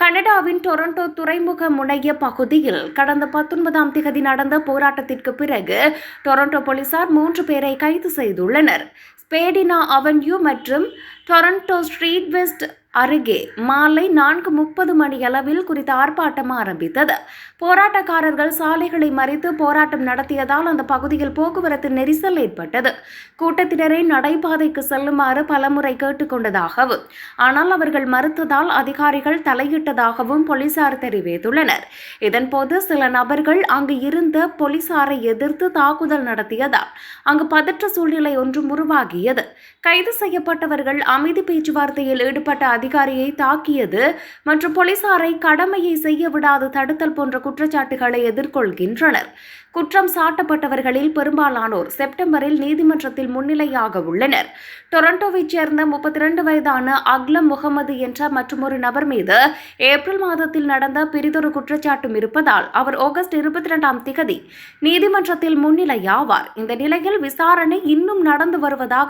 கனடாவின் டொரண்டோ துறைமுக முனைய பகுதியில் கடந்த பத்தொன்பதாம் திகதி நடந்த போராட்டத்திற்கு பிறகு டொரண்டோ போலீசார் மூன்று பேரை கைது செய்துள்ளனர். பேடினா அவென்யூ மற்றும் டொரண்டோ ஸ்ட்ரீட் வெஸ்ட் அருகே மாலை நான்கு முப்பது மணி அளவில் குறித்த ஆர்ப்பாட்டம் ஆரம்பித்தது. போராட்டக்காரர்கள் சாலைகளை மறித்து போராட்டம் நடத்தியதால் அந்த பகுதியில் போக்குவரத்து நெரிசல் ஏற்பட்டது. கூட்டத்தினரை நடைபாதைக்கு செல்லுமாறு பலமுறை கேட்டுக்கொண்டதாகவும் ஆனால் அவர்கள் மறுத்ததால் அதிகாரிகள் தலையிட்டதாகவும் போலீசார் தெரிவித்துள்ளனர். இதன்போது சில நபர்கள் அங்கு இருந்த போலீசாரை எதிர்த்து தாக்குதல் நடத்தியதால் அங்கு பதற்ற சூழ்நிலை ஒன்றும் உருவாகி தாக்கியது கைது செய்யப்பட்டவர்கள் அமைதி பேச்சுவார்த்தையில் ஈடுபட்ட அதிகாரியை தாக்கியது மற்றும் போலீசாரை கடமையை செய்ய விடாது தடுத்தல் போன்ற குற்றச்சாட்டுகளை எதிர்கொள்கின்றனர். குற்றம் சாட்டப்பட்டவர்களில் பெரும்பாலானோர் செப்டம்பரில் நீதிமன்றத்தில் முன்னிலையாக உள்ளனர். டொரண்டோவைச் சேர்ந்த முப்பத்தி இரண்டு வயதான அக்லம் முகமது என்ற மற்றொரு நபர் மீது ஏப்ரல் மாதத்தில் நடந்த பிரிதொரு குற்றச்சாட்டும் இருப்பதால் அவர் ஆகஸ்ட் இருபத்தி இரண்டாம் திகதி நீதிமன்றத்தில் முன்னிலையாவார். இந்த நிலையில் விசாரணை இன்னும் நடந்து வருவதாக